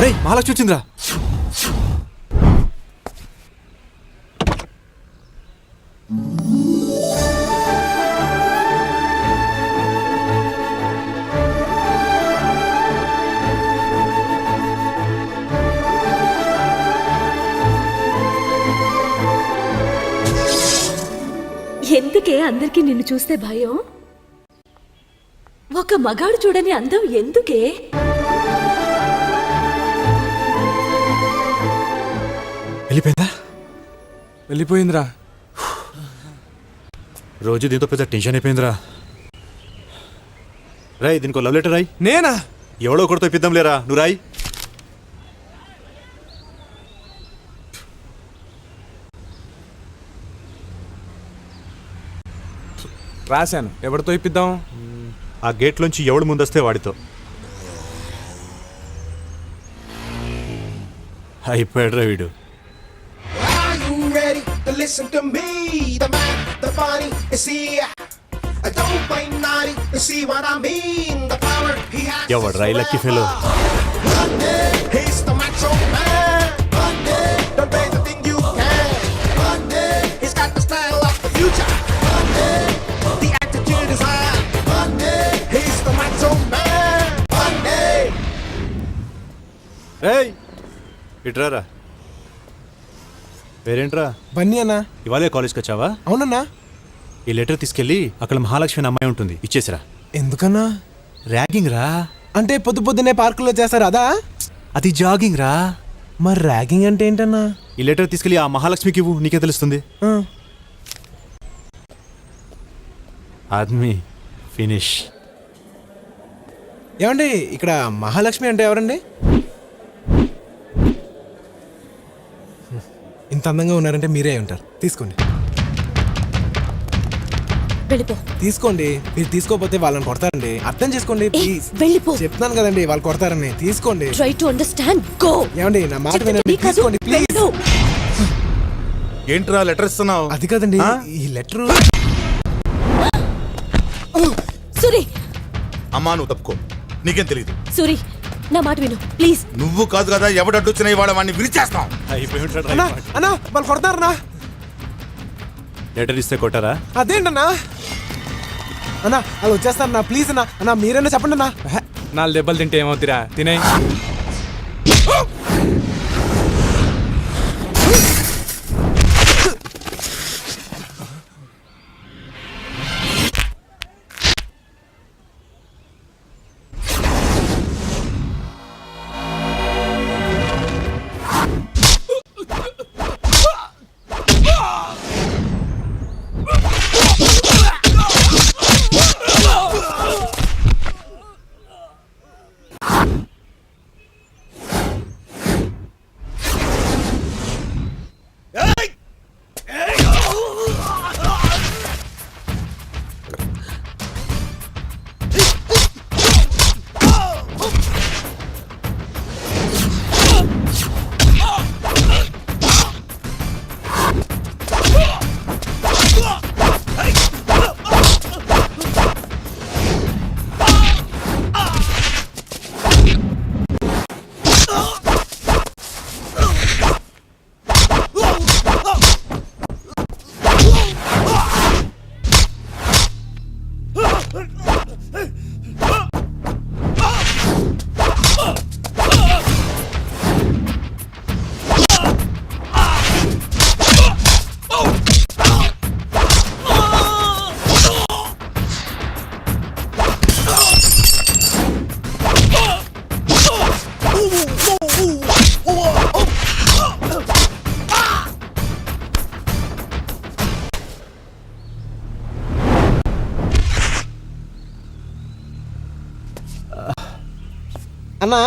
రే మహాలక్ష్మి వచ్చిందిరా. ఎందుకే అందరికీ నిన్ను చూస్తే భయం? ఒక మగాడు చూడని అందం ఎందుకే? వెళ్ళిపోయిందా? వెళ్ళిపోయిందిరా. రోజు దీంతో పెద్ద టెన్షన్ అయిపోయిందిరా. రాయ్ దీనికి లవ్ లెటర్ రాయ్. నేనా? ఎవడో ఒకటితో ఇప్పిద్దాం లేరా? నువ్వు రాయ్. రాశాను. ఎవరితో ఇప్పిద్దాం? ఆ గేట్లోంచి ఎవడు ముందొస్తే వాడితో. అయిపోయాడురా వీడు. Listen to me? The man, the funny, is here. I don't play naughty, you see what I mean? The power he has. రా ఈ lucky fellow forever. He's the macho man. Don't pay the thing you can. He's got the style of the future. The attitude is high. He's the macho man. రేయ్ ఇట్రారా పేరేంట్రా? బన్నీ అన్నా. ఇవాళే కాలేజ్కి వచ్చావా? అవునన్నా. ఈ letter తీసుకెళ్ళి అక్కడ మహాలక్ష్మి అనే అమ్మాయి ఉంటుంది. ఇచ్చేసిరా. ఎందుకన్నా? ర్యాగింగ్ రా అంటే పొద్దు పొద్దునే పార్కులో చేస్తారు అదా? అది జాగింగ్ రా మరి ర్యాగింగ్ అంటే ఏంటన్నా? ఈ లెటర్ తీసుకెళ్ళి ఆ మహాలక్ష్మికి ఇవ్వు నీకే తెలుస్తుంది. ఆ, ఆద్మీ ఫినిష్. ఏమండి ఇక్కడ మహాలక్ష్మి అంటే ఎవరండి? ఇంత అందంగా ఉన్నారంటే మీరే ఉంటారు. తీసుకోండి. వెళ్ళిపో. తీసుకోండి. మీరు తీసుకోకపోతే వాళ్ళని కొడతారండి. అర్థం చేసుకోండి. ప్లీజ్. వెళ్ళిపో. చెప్తున్నాను కదండి వాళ్ళు కొడతారని. తీసుకోండి. ట్రై టు అండర్స్టాండ్ గో ఏమండి నా మాట వినండి. తీసుకోండి ప్లీజ్. ఏంట్రా లెటర్ ఇస్తున్నావు? అది కదండి? ఈ లెటర్. సూరి. అమ్మా నువ్వు తప్పుకో. నీకేం తెలియదు సూరి. నా మాట విను. ప్లీజ్ నువ్వు కాదు కదా ఎవడు అడ్డొచ్చినా ఇవాళ వాడిని విరిచేస్తాం. అన్నా అన్నా వాళ్ళు కొడతారన్నా? లెటర్ ఇస్తే కొట్టారా? అదేంటన్నా? అన్నా వాళ్ళు వచ్చేస్తారన్నా ప్లీజ్ అన్నా. అన్నా మీరైనా చెప్పండి అన్నా నాలుగు దెబ్బలు తింటే ఏమవుతురా తినే అన్నా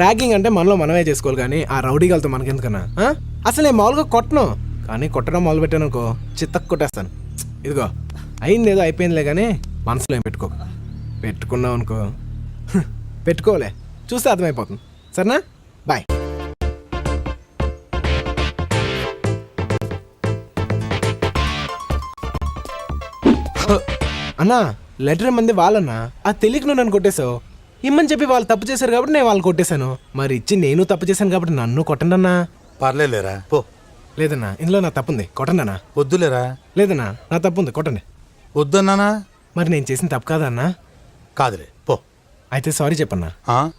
ర్యాగింగ్ అంటే మనలో మనమే చేసుకోవాలి కానీ ఆ రౌడీగాలతో మనకెందుకన్నా? అసలు నేను మామూలుగా కొట్టను. కానీ కొట్టడం మొదలు పెట్టాను అనుకో చిత్తకు కొట్టేస్తాను. ఇదిగో అయింది ఏదో అయిపోయిందిలే కానీ మనసులో ఏం పెట్టుకో పెట్టుకున్నావు అనుకో. పెట్టుకోలే చూస్తే అర్థమైపోతుంది. సరేనా? బాయ్. అన్నా లెటర్ మంది వాళ్ళన్నా? అది తెలియక నువ్వు నన్ను కొట్టేశావు. ఇమ్మని చెప్పి వాళ్ళు తప్పు చేశారు కాబట్టి నేను వాళ్ళు కొట్టేశాను. మరి ఇచ్చి నేను తప్పు చేశాను కాబట్టి నన్ను కొట్టండి అన్నా పర్లేదులేరా పో. లేదన్నా ఇందులో నా తప్పుంది. కొట్టండి అన్నా వద్దులేరా. లేదన్నా నా తప్పుంది. కొట్టండి. వద్దన్నానా? మరి నేను చేసిన తప్పు కాదన్నా కాదులే పో. అయితే సారీ చెప్పన్నా. ఆ?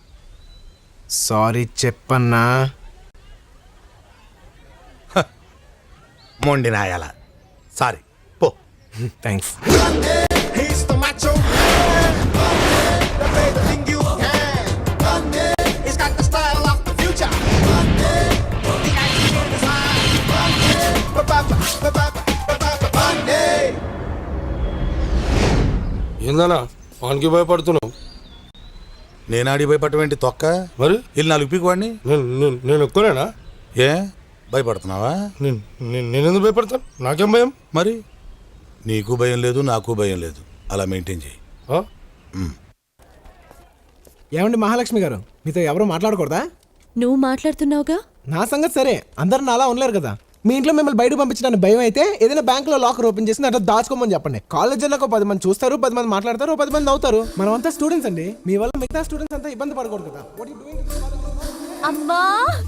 సారీ చెప్పన్నా? మొండి నాయాల సారీ పో. థ్యాంక్స్ వానికి భయపడుతున్నావు? నేను ఆడి భయపడటం తొక్క? మరి? వెళ్ళి నాలుగు పీకు వాడిని నేను నేను నేను ఎక్కువనేనా ఏ? భయపడుతున్నావా? నేను నేను నేనెందుకు భయపడతాను? నాకేం భయం? మరి? నీకు భయం లేదు నాకు భయం లేదు. అలా మెయింటైన్ చేయి. ఆ? ఏమండి మహాలక్ష్మి గారు? మీతో ఎవరు మాట్లాడకూడదా? నువ్వు మాట్లాడుతున్నావుగా? నా సంగతి సరే. అందరు నాలా ఉండలేరు కదా. మీ ఇంట్లో మిమ్మల్ని బయట పంపించడానికి భయం అయితే ఏదైనా బ్యాంకులో లాకర్ ఓపెన్ చేసి అట్లా దాచుకోమని చెప్పండి. కాలేజ్ ఒక పది మంది చూస్తారు పది మంది మాట్లాడతారు పది మంది అవుతారు మనం అంతా స్టూడెంట్స్ అండి. మీ వల్ల మిగతా స్టూడెంట్స్ అంతా ఇబ్బంది పడకూడదు కదా? అమ్మా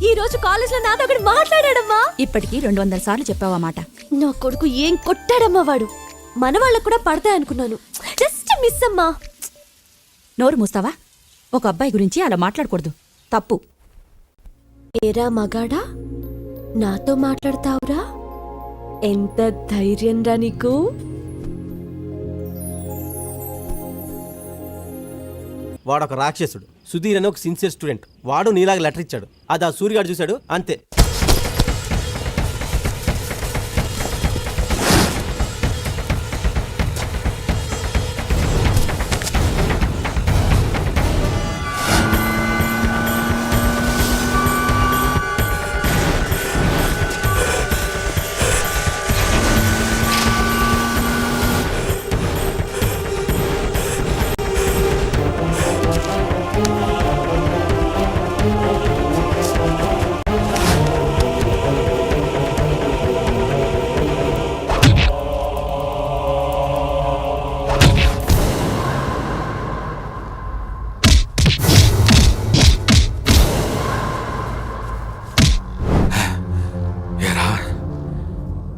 ఈ రోజు కాలేజ్లో నాతో ఒకటి మాట్లాడాడమ్మా. ఇప్పటికి రెండు వందల సార్లు చెప్పావా మాట. నా కొడుకు ఏం కొట్టాడమ్మా వాడు? మన వాళ్ళకు కూడా పడతాయి అనుకున్నాను. జస్ట్ మిస్ అమ్మా. నోరు మూస్తావా? ఒక అబ్బాయి గురించి అలా మాట్లాడకూడదు. తప్పు. ఏరా మగాడా? నాతో మాట్లాడతావురా? ఎంత ధైర్యం రా నీకు? వాడు ఒక రాక్షసుడు. సుధీర్ అని ఒక సిన్సియర్ స్టూడెంట్ వాడు నీలాగా లెటర్ ఇచ్చాడు. అది ఆ సూర్యగాడు చూశాడు. అంతే.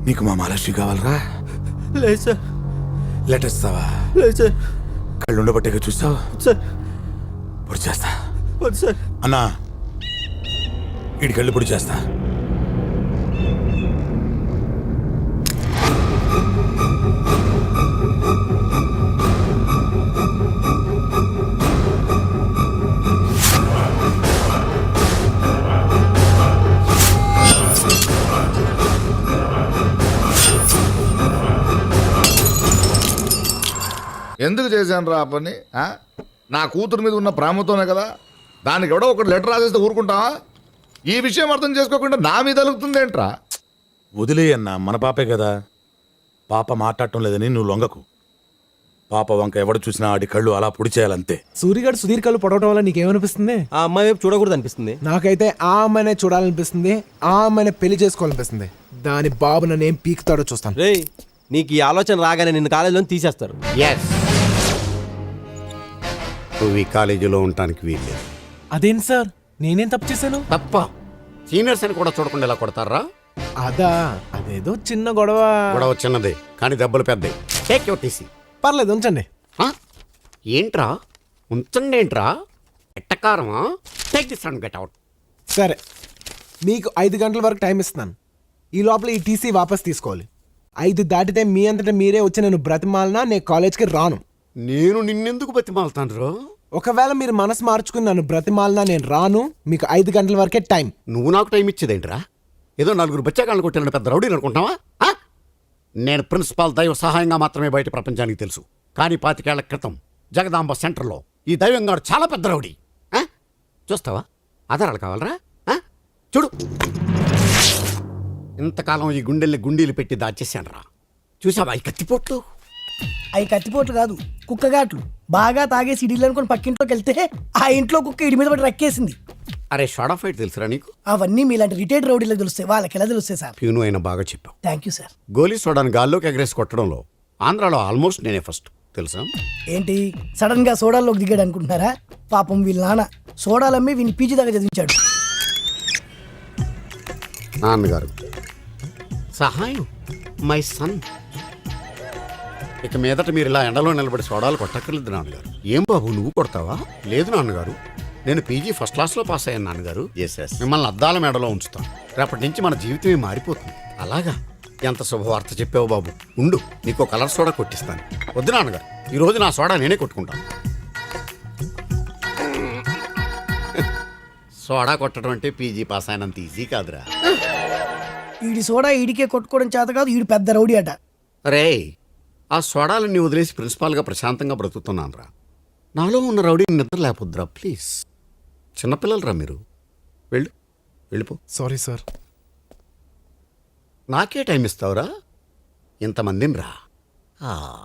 నీకు మా మహాలక్ష్మి కావాలరా? లేదు సార్. లెటర్ ఇస్తావా లేదు సార్. కళ్ళు ఉండబట్టేగా చూస్తావు సార్. పొడి చేస్తా. వద్దు సార్. అన్నా వీడి కళ్ళు పొడి చేస్తా. ఎందుకు చేశాను రా పని ఆ? నా కూతురు మీద ఉన్న ప్రేమతోనే కదా. దానికి ఎవడో ఒకటి లెటర్ రాసేస్తే ఊరుకుంటావా? ఈ విషయం అర్థం చేసుకోకుండా నా మీద అలుగుతుంది ఏంట్రా? వదిలేయన్నా మన పాపే కదా. పాప మాట్లాడటం లేదని నువ్వు లొంగకు. పాప వంక ఎవడు చూసినా ఆడి కళ్ళు అలా పొడి చేయాలంతే. సూర్యగాడు సుధీర్ కళ్ళు పొడవటం వల్ల నీకేమనిపిస్తుంది? ఆ అమ్మాయి వైపు చూడకూడదు అనిపిస్తుంది నాకైతే ఆ అమ్మాయినే చూడాలనిపిస్తుంది ఆ అమ్మాయినే పెళ్ళి చేసుకోవాలనిపిస్తుంది. దాని బాబు నన్ను ఏం పీకుతాడో చూస్తాను. రేయ్ నీకు ఈ ఆలోచన రాగానే నిన్ను కాలేజీలో తీసేస్తారు. ఎస్ నువ్వు ఈ కాలేజీలో ఉండటానికి వీల్లేదు. అదేంటి సార్? నేనేం తప్పు చేశాను? తప్ప. సీనియర్స్ అని కూడా చూడకుండా ఇలా కొడతారా? అదా అదేదో చిన్న గొడవ. గొడవ చిన్నదే కానీ దెబ్బలు పెద్దవి టేక్ యువర్ టీసీ పర్లేదు ఉంచండి. ఏంట్రా? ఉంచండి ఏంట్రా? ఎట్టకారమా? Take this and get out సరే మీకు ఐదు గంటల వరకు టైం ఇస్తున్నాను. ఈ లోపల ఈ టీసీ వాపస్ తీసుకోవాలి. ఐదు దాటితే మీ అంతటా మీరే వచ్చి నేను బ్రతిమాలనా నేను కాలేజ్కి రాను. నేను నిన్నెందుకు బతిమాలుతాను ఒకవేళ మీరు మనసు మార్చుకుని నన్ను బ్రతిమాలనా నేను రాను. మీకు ఐదు గంటల వరకే టైం. నువ్వు నాకు టైం ఇచ్చేదేంట్రా? ఏదో నలుగురు బచ్చాకాలను కొట్టిన పెద్ద రౌడీని అనుకుంటావా? నేను ప్రిన్సిపాల్ దైవ సహాయంగా మాత్రమే బయట ప్రపంచానికి తెలుసు. కానీ పాతికేళ్ళ క్రితం జగదాంబ సెంటర్లో ఈ దైవంగాడు చాలా పెద్ద రౌడీ? చూస్తావా? ఆధారాలు కావాలరా? చూడు. ఇంతకాలం ఈ గుండెల్ని గుండీలు పెట్టి దాచేశాను రా చూసావా ఈ కత్తిపోట్లు? అవి కత్తిపోట్లు కాదు కుక్కగాట్లు. బాగా తాగేసి ఇడిలు అనుకుని పక్కింట్లోకి వెళ్తే ఆ ఇంట్లో కుక్క ఇడి మీద పడి రక్కేసింది. అరే షార్ట్ ఆఫ్ ఫైట్ తెలుసురా నీకు? అవన్నీ మీలాంటి రిటైర్డ్ రౌడీలకు తెలుస్తాయి. వాళ్ళకి ఎలా తెలుస్తాయి సార్? ప్యూను అయినా బాగా చెప్పావు. థ్యాంక్ యూ సార్ గోలీ సోడాను గాల్లోకి ఎగరేసి కొట్టడంలో ఆంధ్రాలో ఆల్మోస్ట్ నేనే ఫస్ట్. తెలుసా? ఏంటి? సడన్గా సోడాల్లోకి దిగాడు అనుకుంటున్నారా? పాపం వీళ్ళ నాన్న సోడాలమ్మి వీని పీజీ దాకా చదివించాడు. నాన్నగారు సహాయం మై సన్. ఇక మీదట మీరు ఇలా ఎండలో నిలబడి సోడాలు కొట్టక్కర్లేదు నాన్నగారు. ఏం బాబు నువ్వు కొడతావా? లేదు నాన్నగారు. నేను పీజీ ఫస్ట్ క్లాస్లో పాస్ అయ్యాను నాన్నగారు. మిమ్మల్ని అద్దాల మెడలో ఉంచుతాను రేపటి నుంచి మన జీవితమే మారిపోతుంది. అలాగా? ఎంత శుభవార్త చెప్పావు బాబు. ఉండు నీకు కలర్ సోడా కొట్టిస్తాను. వద్దు నాన్నగారు. ఈ రోజు నా సోడా నేనే కొట్టుకుంటాను. సోడా కొట్టడం అంటే పీజీ పాస్ అయినంత ఈజీ కాదురా. ఈడి సోడా ఈడికే కొట్టుకోవడం చేత కాదు ఈడు పెద్ద రౌడీ అట. రే ఆ సోడాలన్నీ వదిలేసి ప్రిన్సిపాల్గా ప్రశాంతంగా బ్రతుకుతున్నాను రా నాలో ఉన్న రౌడీని నిద్ర లేపొద్దురా ప్లీజ్. చిన్నపిల్లలరా మీరు. వెళ్ళు వెళ్ళిపో. Sorry sir. నాకే టైం ఇస్తావురా? ఇంతమందిని రా ఆ.